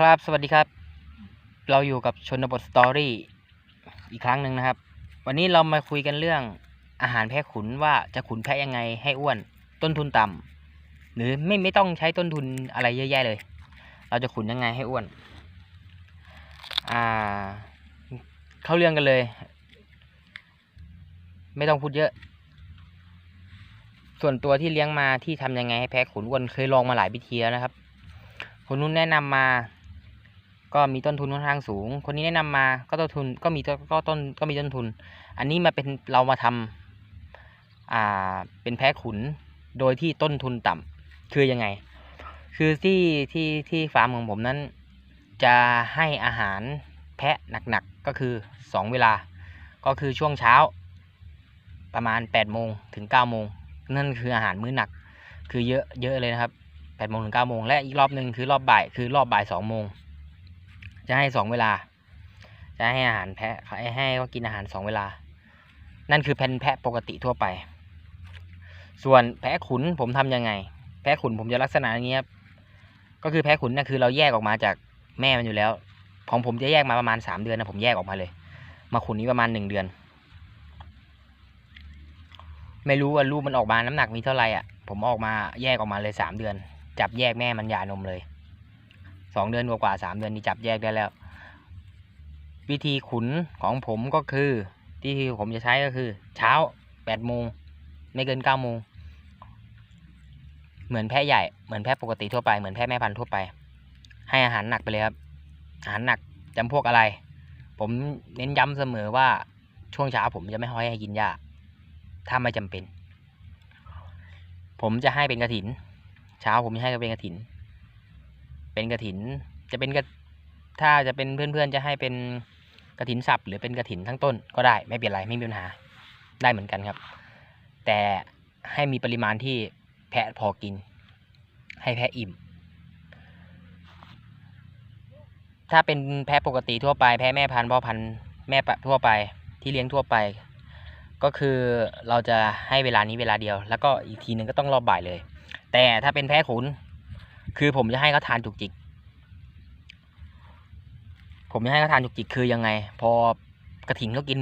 ครับสวัสดีครับ เราอยู่กับชนบทสตอรี่อีกครั้งหนึ่งนะครับ วันนี้เรามาคุยกันเรื่องอาหารแพะขุนว่าจะขุนแพะยังไงให้อ้วนต้นทุนต่ำหรือไม่ไม่ต้องใช้ต้นทุนอะไรเยอะแยะเลย เราจะขุนยังไงให้อ้วน อ่า เข้าเรื่องกันเลย ไม่ต้องพูดเยอะ ส่วนตัวที่เลี้ยงมาที่ทำยังไงให้แพะขุนอ้วนเคยลองมาหลายวิธีแล้วนะครับคนนู้นแนะนำมา ก็มีต้นทุนค่อนข้างสูง คนนี้แนะนำมาก็ต้นทุนก็มีก็ต้นก็มีต้นทุน อันนี้มาเป็นเรามาทำอ่าเป็นแพ้ขุนโดยที่ต้นทุนต่ำคือยังไง คือที่ที่ที่ฟาร์มของผมนั้น จะให้อาหารแพะหนักๆก็คือสองเวลา ก็คือช่วงเช้า ประมาณแปดโมงถึงเก้าโมงนั่นคืออาหารมื้อหนัก คือเยอะเยอะเลยนะครับแปดโมงถึงเก้าโมงและอีกรอบหนึ่งคือรอบบ่ายคือรอบบ่ายสองโมง จะให้สองเวลา จะให้อาหารแพะให้ให้เขากินอาหารสองเวลา นั่นคือแผ่นแพะปกติทั่วไป ส่วนแพะขุนผมทำยังไง แพะขุนผมจะลักษณะอย่างนี้ครับก็คือแพะขุนน่ะคือเราแยกออกมาจากแม่มันอยู่แล้ว ของผมจะแยกมาประมาณสามเดือนนะผมแยกออกมาเลย มาขุนนี้ประมาณหนึ่งเดือน ไม่รู้ว่าลูกมันออกมาน้ำหนักมีเท่าไหร่อะ ผมออกมาแยกออกมาเลยสามเดือน จับแยกแม่มันหย่านมเลย สองเดือนกว่าๆสามเดือนนี่จับแยกได้แล้ว วิธีขุนของผมก็คือ ที่ผมจะใช้ก็คือ เช้าแปดโมงไม่เกินเก้าโมงเหมือนแพะใหญ่เหมือนแพะปกติทั่วไปเหมือนแพะแม่พันธุ์ทั่วไป ให้อาหารหนักไปเลยครับอาหารหนักจำพวกอะไร ผมเน้นย้ำเสมอว่าช่วงเช้าผมจะไม่ห้อยให้กินหญ้าถ้าไม่จำเป็น ผมจะให้เป็นกระถิน เช้าผมจะให้เป็นกระถิน เป็นกระถิน จะเป็นกระถ้าจะเป็นเพื่อนๆจะให้เป็นกระถินสับหรือเป็นกระถินทั้งต้นก็ได้ไม่เป็นไรไม่มีปัญหาได้เหมือนกันครับ แต่ให้มีปริมาณที่แพะพอกิน ให้แพะอิ่ม ถ้าเป็นแพะปกติทั่วไปแพะแม่พันธุ์พ่อพันธุ์แม่ปะทั่วไปที่เลี้ยงทั่วไป ก็คือเราจะให้เวลานี้เวลาเดียว แล้วก็อีกทีหนึ่งก็ต้องรอบบ่ายเลย แต่ถ้าเป็นแพะขุน คือผมจะให้เขาทานจุกจิก ผมจะให้เขาทานจุกจิกคือยังไง พอกระถิ่นเขากิน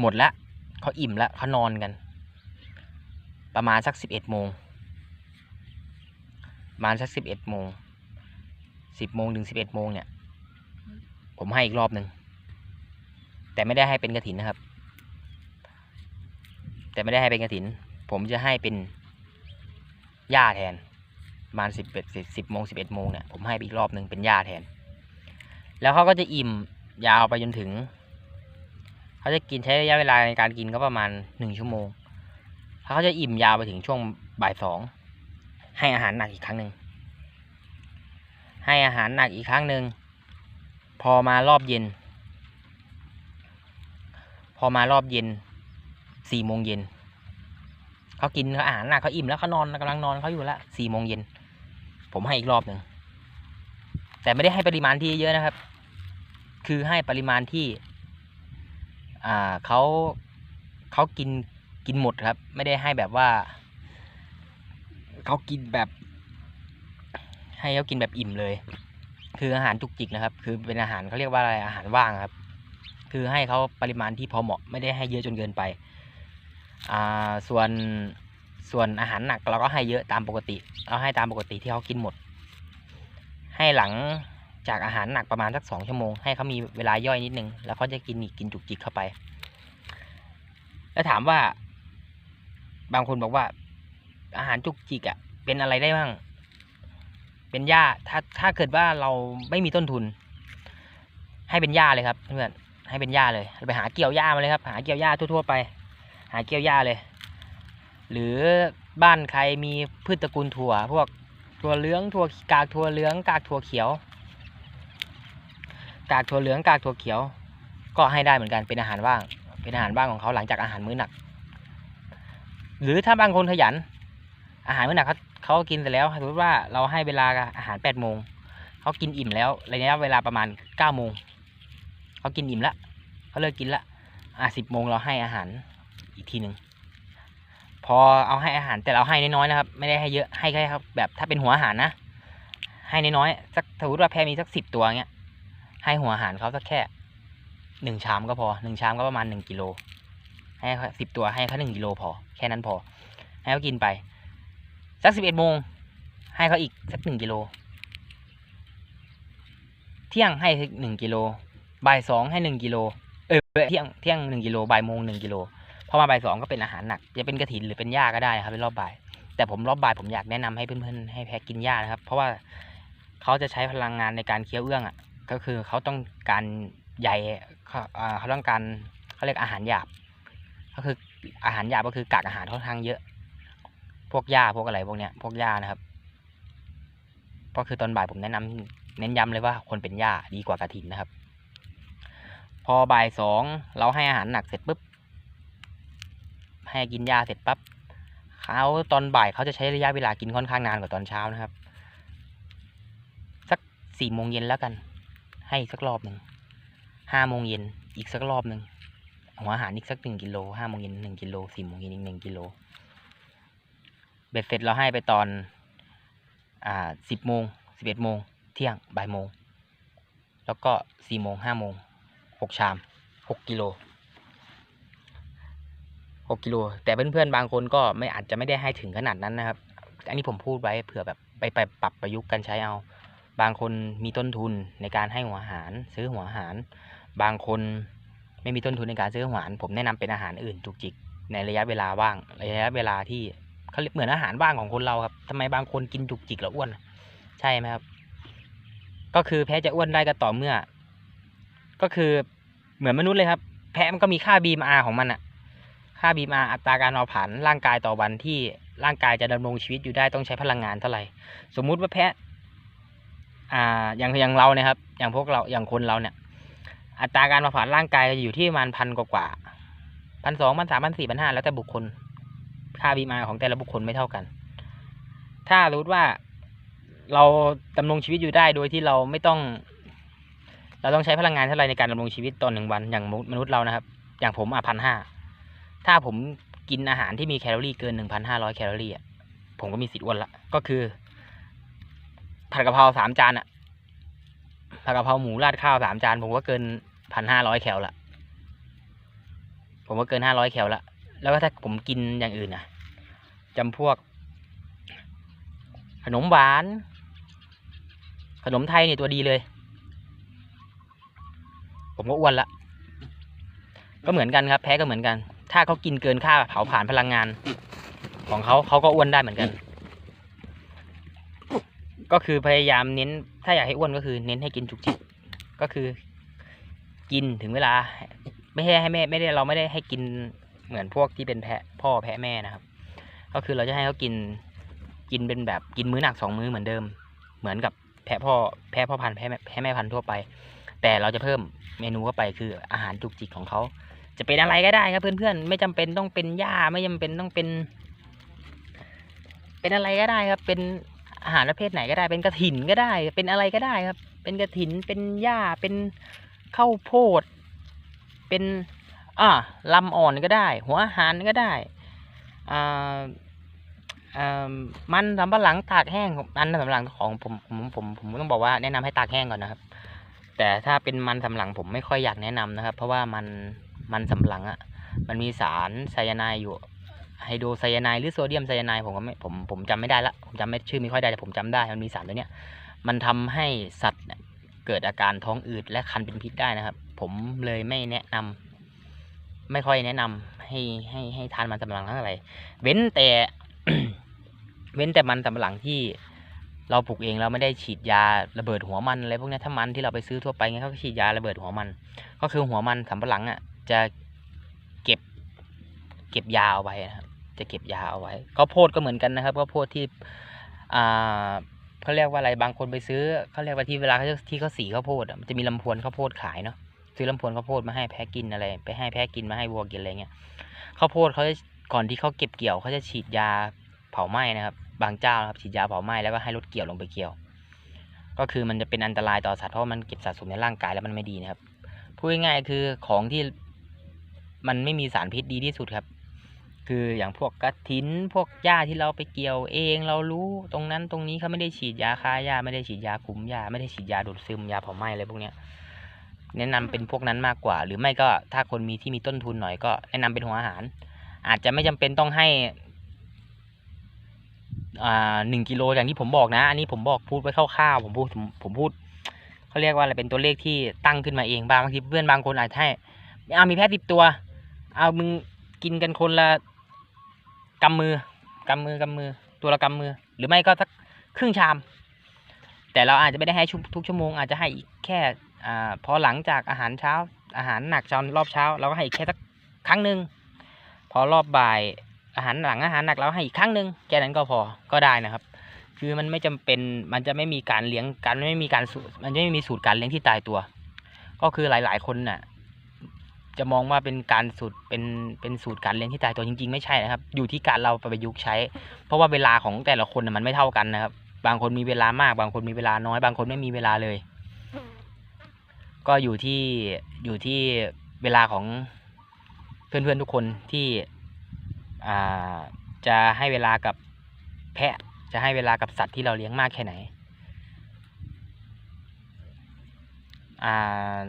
หมดแล้วเขาอิ่มแล้วเขานอนกัน ประมาณสักสิบเอ็ดโมงประมาณสักสิบเอ็ดโมงสิบโมงถึงสิบเอ็ดโมงเนี่ย ผมให้อีกรอบหนึ่งแต่ไม่ได้ให้เป็นกระถินนะครับ แต่ไม่ได้ให้เป็นกระถิน ผมจะให้เป็นหญ้าแทน ประมาณสิบเอ็ดสิบโมงสิบเอ็ดโมงเนี่ยผมให้ไปอีกรอบหนึ่งเป็นหญ้าแทน แล้วเขาก็จะอิ่มยาวไปจนถึง เขาจะกินใช้ระยะเวลาในการกินก็ประมาณหนึ่งชั่วโมงเขาจะอิ่มยาวไปถึงช่วงบ่ายสองให้อาหารหนักอีกครั้งหนึ่งให้อาหารหนักอีกครั้งหนึ่งพอมารอบเย็น พอมารอบเย็นสี่โมงเย็นเขากินอาหารหนักเขาอิ่มแล้วเขานอนกำลังนอนเขาอยู่ล้วสี่โมงเย็น ผมให้อีกรอบหนึ่งแต่ไม่ได้ให้ปริมาณที่เยอะนะครับ คือให้ปริมาณที่อ่าเขาเขากินกินหมดครับ ไม่ได้ให้แบบว่าเขากินแบบ ให้เขากินแบบอิ่มเลย คืออาหารจุกจิกนะครับ คือเป็นอาหารเขาเรียกว่าอะไรอาหารว่างครับ คือให้เขาปริมาณที่พอเหมาะไม่ได้ให้เยอะจนเกินไป อ่าส่วน ส่วนอาหารหนักเราก็ให้เยอะตามปกติ เราให้ตามปกติที่เขากินหมด ให้หลังจากอาหารหนักประมาณสักสองชั่วโมง ให้เขามีเวลาย่อยนิดนึง แล้วเขาจะกินอีกกินจุกจิกเข้าไป แล้วถามว่า บางคนบอกว่า อาหารจุกจิกอะ่ะ เป็นอะไรได้บ้าง เป็นหญ้า ถ้าถ้าเกิดว่าเราไม่มีต้นทุน ให้เป็นหญ้าเลยครับเพื่อนให้เป็นหญ้าเลย ไปหาเกี่ยวหญ้ามาเลยครับ หาเกี่ยวหญ้าทั่วๆไป หาเกี่ยวหญ้าเลย หรือบ้านใครมีพืชตระกูลถั่ว พวกถั่วเหลืองถั่วกากถั่วเหลืองกากถั่วเขียว กากถั่วเหลืองกากถั่วเขียว ก็ให้ได้เหมือนกันเป็นอาหารว่าง เป็นอาหารว่างของเขาหลังจากอาหารมื้อหนัก หรือถ้าบางคนขยัน อาหารมื้อหนักเขาเขากินเสร็จแล้วสมมติว่าเราให้เวลาอาหารแปดโมงเขากินอิ่มแล้วระยะเวลาประมาณเก้าโมงเขากินอิ่มละเขาเลิกกินละอะสิบโมงเราให้อาหารอีกทีหนึ่ง พอเอาให้อาหารแต่เราให้น้อยๆนะครับ ไม่ได้ให้เยอะให้แค่ครับ แบบถ้าเป็นหัวอาหารนะ ให้น้อยๆสักสมมติว่าแพะมีสักสิบตัวเงี้ยให้หัวอาหารเขาสักแค่หนึ่งชามก็พอหนึ่งชามก็ประมาณหนึ่งกิโลให้สิบตัวให้เขาหนึ่งกิโลพอ แค่นั้นพอ ให้เขากินไป สักสิบเอ็ดโมงให้เขาอีกสักหนึ่งกิโลเที่ยงให้หนึ่งกิโลบ่ายสองให้หนึ่งกิโลเออเที่ยงเที่ยงหนึ่งกิโลบ่ายโมงหนึ่งกิโล อมาบ่ายสองก็เป็นอาหารหนัก จะเป็นกระถินหรือเป็นหญ้าก็ได้ครับเป็นรอบบ่าย แต่ผมรอบบ่ายผมอยากแนะนำให้เพื่อนๆให้แพะกินหญ้านะครับ เพราะว่าเขาจะใช้พลังงานในการเคี้ยวเอื้องอะ ก็คือเขาต้องการใยเขาอ่เขาต้องการเขาเรียกอาหารหยาบ ก็คืออาหารหยาบก็คือกากอาหารค่อนข้างเยอะ พวกหญ้าพวกอะไรพวกเนี้ย พวกหญ้านะครับ ก็คือตอนบ่ายผมแนะนำเน้นย้ำเลยว่าคนเป็นหญ้าดีกว่ากระถินนะครับ พอบ่ายสองเราให้อาหารหนักเสร็จปุ๊บ ให้กินหญ้าเสร็จปั๊บเขาตอนบ่ายเขาจะใช้ระยะเวลากินค่อนข้างนานกว่าตอนเช้านะครับ สักสี่โมงเย็นแล้วกัน ให้สักรอบหนึ่งห้าโมงเย็นอีกสักรอบหนึ่งหัวอาหารอีกสักหนึ่งกิโลห้าโมงเย็นหนึ่งกิโลสี่โมงเย็นอีกหนึ่งกิโลเบ็ดเสร็จเราให้ไปตอนอ่าสิบโมงสิบเอ็ดโมงเที่ยงบ่ายโมงแล้วก็สี่โมงห้าโมงหกชามหกกิโล หกกิโลแต่เพื่อนๆบางคนก็ไม่อาจจะไม่ได้ให้ถึงขนาดนั้นนะครับ อันนี้ผมพูดไว้เผื่อแบบไปไปปรับประยุกต์กันใช้เอา บางคนมีต้นทุนในการให้หัวอาหาร ซื้อหัวอาหาร บางคนไม่มีต้นทุนในการซื้อหัวอาหาร ผมแนะนำเป็นอาหารอื่นจุกจิกในระยะเวลาว่างระยะเวลาที่เขาเหมือนอาหารว่างของคนเราครับทำไมบางคนกินจุกจิกแล้วอ้วน ใช่ไหมครับ ก็คือแพ้จะอ้วนได้ก็ต่อเมื่อ ก็คือเหมือนมนุษย์เลยครับ แพะมันก็มีค่า BMR ของมันอะ ค่า BMR อัตราการเผาผลาญร่างกายต่อวันที่ร่างกายจะดำรงชีวิตอยู่ได้ต้องใช้พลังงานเท่าไหร่ สมมุติว่าแพะอ่าอย่างอย่างเราเนี่ยครับ อย่างพวกเราอย่างคนเราเนี่ย อัตราการเผาผลาญร่างกายจะอยู่ที่ประมาณพันกว่าพันสองพันสามพันสี่พันห้าแล้วแต่บุคคล ค่า BMR ของแต่ละบุคคลไม่เท่ากัน ถ้ารู้ว่าเราดำรงชีวิตอยู่ได้โดยที่เราไม่ต้อง เราต้องใช้พลังงานเท่าไรในการดำรงชีวิตต่อหนึ่งวันอย่างมนุษย์เรานะครับ อย่างผมอะพันห้า ถ้าผมกินอาหารที่มีแคลอรี่เกินหนึ่งพันห้าร้อยแคลอรี่อะผมก็มีสิทธิ์อ้วนละ ก็คือ ผัดกะเพราสามจานอะผัดกะเพราหมูราดข้าวสามจาน ผมก็เกินพันห้าร้อยแคลละ ผมก็เกินห้าร้อยแคลละ แล้วก็ถ้าผมกินอย่างอื่นอะจำพวก ขนมหวาน ขนมไทยเนี่ยตัวดีเลย ผมก็อ้วนละ ก็เหมือนกันครับ แพ้ก็เหมือนกัน ถ้าเขากินเกินค่าเผาผลาญพลังงาน ของเขาเขาก็อ้วนได้เหมือนกัน ก็คือพยายามเน้น ถ้าอยากให้อ้วนก็คือเน้นให้กินจุกจิกก็คือ กินถึงเวลา ไม่ใช่ให้แม่ไม่ได้เราไม่ได้ให้กินเหมือนพวกที่เป็นแพะพ่อแพะแม่นะครับ ก็คือเราจะให้เขากินกินเป็นแบบกินมื้อหนักสองมื้อเหมือนเดิม เหมือนกับแพะพ่อแพะพ่อพันธุ์แพะแม่แพะแม่พันธุ์ทั่วไป แต่เราจะเพิ่มเมนูเข้าไปคืออาหารจุกจิกของเขา จะเป็นอะไรก็ได้ครับเพื่อนๆไม่จำเป็นต้องเป็นหญ้าไม่จำเป็นต้องเป็น เป็นอะไรก็ได้ครับ เป็นอาหารประเภทไหนก็ได้ เป็นกระถินก็ได้ เป็นอะไรก็ได้ครับ เป็นกระถินเป็นหญ้าเป็นข้าวโพด เป็นอ่าลำอ่อนก็ได้ หัวอาหารก็ได้อ่าอ่ามันสำปะหลังตากแห้งมันสำปะหลังของผมผมผมผมต้องบอกว่าแนะนำให้ตากแห้งก่อนนะครับ แต่ถ้าเป็นมันสำปะหลังผมไม่ค่อยอยากแนะนำนะครับ เพราะว่ามัน มันสำปะหลังอะ่ะ มันมีสารไซยาไนด์อยู่ไฮโดรไซยาไนด์หรือโซเดียมไซยาไนด์ผมก็ไม่ผมผมจำไม่ได้ละผมจำไม่ชื่อไม่ค่อยได้แต่ผมจำได้มันมีสารตัวเนี้ยมันทำให้สัตว์เกิดอาการท้องอืดและคันเป็นพิษได้นะครับ ผมเลยไม่แนะนำไม่ค่อยแนะนำให้ให้ให้ทานมันสำปะหลังเท่าไหร่เว้นแต่ เว้นแต่มันสำปะหลังที่เราปลูกเองเราไม่ได้ฉีดยาระเบิดหัวมันอะไรพวกนี้ถ้ามันที่เราไปซื้อทั่วไปเงี้ยเขาฉีดยาระเบิดหัวมัน ก็คือหัวมันสำปะหลังอะ จะเก็บเก็บยาเอาไว้นะครับ จะเก็บยาเอาไว้ข้าวโพดก็เหมือนกันนะครับข้าวโพดที่อ่าเขาเรียกว่าอะไรบางคนไปซื้อเขาเรียกว่าที่เวลาเขาที่เขาสีข้าวโพดมันจะมีลำพวนข้าวโพดขายเนาะซื้อลำพวนข้าวโพดมาให้แพะกินอะไร ไปให้แพะกินมาให้วัวกินอะไรเงี้ยข้าวโพดเขาจะก่อนที่เขาเก็บเกี่ยวเขาจะฉีดยาเผาไหม้นะครับ บางเจ้านะครับฉีดยาเผาไหม้แล้วก็ให้รถเกี่ยวลงไปเกี่ยว ก็คือมันจะเป็นอันตรายต่อสัตว์เพราะมันเก็บสะสมในร่างกายแล้วมันไม่ดีนะครับพูดง่ายๆคือของที่ มันไม่มีสารพิษดีที่สุดครับ คืออย่างพวกกระถินพวกหญ้าที่เราไปเกี่ยวเอง เรารู้ตรงนั้นตรงนี้เขาไม่ได้ฉีดยาฆ่าหญ้าไม่ได้ฉีดยาคุมหญ้าไม่ได้ฉีดยาดูดซึมยาเผาไหม้อะไรพวกเนี้ยแนะนำเป็นพวกนั้นมากกว่า หรือไม่ก็ถ้าคนมีที่มีต้นทุนหน่อยก็แนะนำเป็นหัวอาหาร อาจจะไม่จำเป็นต้องให้อ่าหนึ่งกิโลอย่างที่ผมบอกนะ อันนี้ผมบอกพูดไว้คร่าวๆผมพูดผมผมพูดเขาเรียกว่าอะไรเป็นตัวเลขที่ตั้งขึ้นมาเองบางทีเพื่อนบางคนอาจจะให้เอามีแพทย์ติดตัว เอามึงกินกันคนละกำมือกำมือกำมือ ตัวละกำมือ หรือไม่ก็สักครึ่งชาม แต่เราอาจจะไม่ได้ให้ทุกชั่วโมง อาจจะให้อีกแค่อ่าพอหลังจากอาหารเช้า อาหารหนักตอนรอบเช้า เราก็ให้อีกแค่สักครั้งหนึ่งพอรอบบ่ายอาหารหลังอาหารหนักเราให้อีกครั้งหนึ่งแค่นั้นก็พอก็ได้นะครับ คือมันไม่จำเป็นมันจะไม่มีการเลี้ยงการไม่มีการสูตรมันจะไม่มีสูตรการเลี้ยงที่ตายตัว ก็คือหลาย ๆ คนน่ะ จะมองว่าเป็นการสูตรเป็นเป็นสูตรการเลี้ยงที่ตายตัวจริง ๆ ไม่ใช่นะครับ อยู่ที่การเราไปประยุกต์ใช้ เพราะว่าเวลาของแต่ละคนน่ะมันไม่เท่ากันนะครับ บางคนมีเวลามาก บางคนมีเวลาน้อย บางคนไม่มีเวลาเลย ก็อยู่ที่อยู่ที่เวลาของเพื่อนๆทุกคนที่อ่าจะให้เวลากับแพะ จะให้เวลากับสัตว์ที่เราเลี้ยงมากแค่ไหนอ่า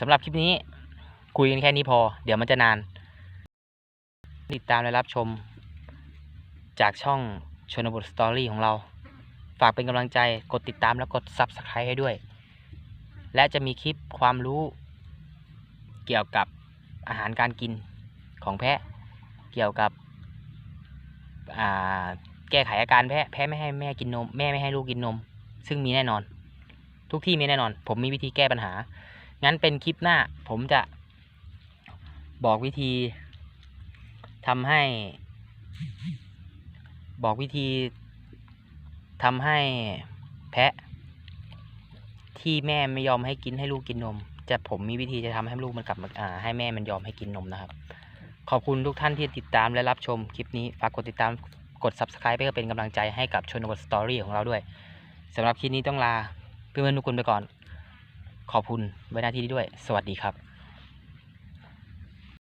สำหรับคลิปนี้คุยกันแค่นี้พอ เดี๋ยวมันจะนาน ติดตามและรับชม จากช่องชนบทสตอรี่ของเรา ฝากเป็นกำลังใจกดติดตามและกด Subscribe ให้ด้วย และจะมีคลิปความรู้ เกี่ยวกับอาหารการกินของแพะ เกี่ยวกับแก้ไขอาการแพะแพะไม่ให้แม่กินนม แม่ไม่ให้ลูกกินนม ซึ่งมีแน่นอน ทุกที่มีแน่นอน ผมมีวิธีแก้ปัญหา งั้นเป็นคลิปหน้า ผมจะบอกวิธีทำให้ บอกวิธีทำให้แพะ ที่แม่ไม่ยอมให้กินให้ลูกกินนม จะผมมีวิธีจะทำให้ลูกมันกลับมาให้แม่มันยอมให้กินนมนะครับ ขอบคุณทุกท่านที่ติดตามและรับชมคลิปนี้ฝากกดติดตามกด subscribe เพื่อเป็นกำลังใจให้กับชนบทสตอรี่ของเราด้วยสำหรับคลิปนี้ต้องลาเพื่อนๆทุกคนไปก่อน ขอบคุณไว้หน้าที่นี้ด้วย สวัสดีครับ